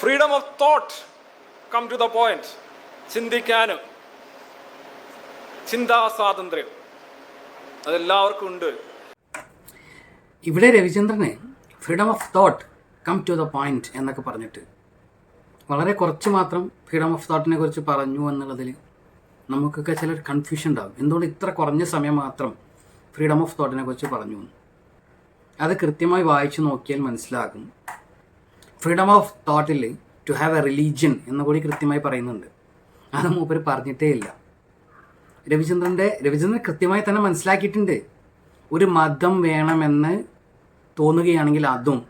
Freedom of thought come to the point ചിന്തിക്കാനും ചിന്താ സ്വാതന്ത്ര്യം അതെല്ലാവർക്കും ഉണ്ട്. ഇവിടെ രവിചന്ദ്രനെ freedom of thought come to the point എന്നൊക്കെ പറഞ്ഞിട്ട് വളരെ കുറച്ച് മാത്രം ഫ്രീഡം ഓഫ് തോട്ടിനെ കുറിച്ച് പറഞ്ഞു എന്നുള്ളതിൽ നമുക്കൊക്കെ ചില കൺഫ്യൂഷൻ ഉണ്ടാകും എന്തുകൊണ്ട് ഇത്ര കുറഞ്ഞ സമയം മാത്രം ഫ്രീഡം ഓഫ് തോട്ടിനെ കുറിച്ച് പറഞ്ഞു? അത് കൃത്യമായി വായിച്ചു നോക്കിയാൽ മനസ്സിലാകും. ഫ്രീഡം ഓഫ് തോട്ടിൽ ടു ഹാവ് എ റിലീജിയൻ എന്ന് കൂടി കൃത്യമായി പറയുന്നുണ്ട്. അത് മൂപ്പർ പറഞ്ഞിട്ടേ ഇല്ല. രവിചന്ദ്രന്റെ രവിചന്ദ്രൻ കൃത്യമായി തന്നെ മനസ്സിലാക്കിയിട്ടുണ്ട്. ഒരു മതം വേണമെന്ന് തോന്നുകയാണെങ്കിൽ അതും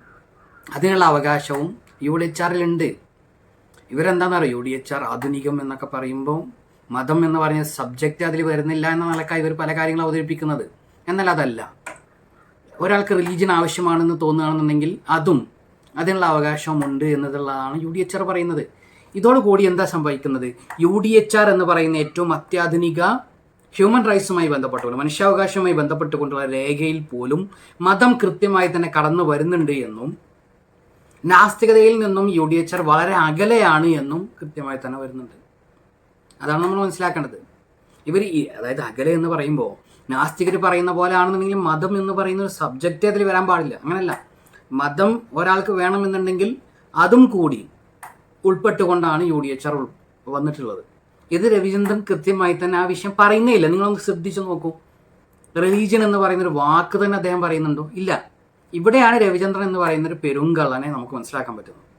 അതിനുള്ള അവകാശവും യു ഡി എച്ച് ആറിലുണ്ട് ഇവരെന്താണെന്നറിയോ യു ഡി എച്ച് ആർ ആധുനികം എന്നൊക്കെ പറയുമ്പോൾ മതം എന്ന് പറഞ്ഞ സബ്ജക്റ്റ് അതിൽ വരുന്നില്ല എന്ന നിലക്കാണ് ഇവർ പല കാര്യങ്ങൾ അവതരിപ്പിക്കുന്നത്. എന്നാൽ അതല്ല. ഒരാൾക്ക് റിലീജിയൻ ആവശ്യമാണെന്ന് തോന്നുകയാണെന്നുണ്ടെങ്കിൽ അതും അതിനുള്ള അവകാശമുണ്ട് എന്നതുള്ളതാണ് യു ഡി എച്ച് ആർ പറയുന്നത്. ഇതോടുകൂടി എന്താ സംഭവിക്കുന്നത്? യു ഡി എച്ച് ആർ എന്ന് പറയുന്ന ഏറ്റവും അത്യാധുനിക ഹ്യൂമൻ റൈറ്റ്സുമായി ബന്ധപ്പെട്ടുകൊണ്ട് മനുഷ്യാവകാശവുമായി ബന്ധപ്പെട്ടുകൊണ്ടുള്ള രേഖയിൽ പോലും മതം കൃത്യമായി തന്നെ കടന്നു വരുന്നുണ്ട് എന്നും നാസ്തികതയിൽ നിന്നും യു ഡി എച്ച് ആർ വളരെ അകലെയാണ് എന്നും കൃത്യമായി തന്നെ വരുന്നുണ്ട്. അതാണ് നമ്മൾ മനസ്സിലാക്കേണ്ടത്. ഇവർ അതായത് അകലെ എന്ന് പറയുമ്പോൾ നാസ്തികർ പറയുന്ന പോലെ ആണെന്നുണ്ടെങ്കിൽ മതം എന്ന് പറയുന്ന ഒരു സബ്ജക്റ്റ് അതിൽ വരാൻ പാടില്ല. അങ്ങനല്ല. മതം ഒരാൾക്ക് വേണമെന്നുണ്ടെങ്കിൽ അതും കൂടി ഉൾപ്പെട്ടുകൊണ്ടാണ് യു ഡി എച്ച് ആർ വന്നിട്ടുള്ളത്. ഇത് രവിചന്ദ്രൻ കൃത്യമായി തന്നെ ആ വിഷയം പറയുന്നേ ഇല്ല നിങ്ങളൊന്ന് ശ്രദ്ധിച്ചു നോക്കൂ. റിലീജിയൻ എന്ന് പറയുന്ന ഒരു വാക്ക് തന്നെ അദ്ദേഹം പറയുന്നുണ്ടോ? ഇല്ല. ഇവിടെയാണ് രവിചന്ദ്രൻ എന്ന് പറയുന്ന ഒരു പെരുങ്കള്ളനെ നമുക്ക് മനസ്സിലാക്കാൻ പറ്റുന്നത്.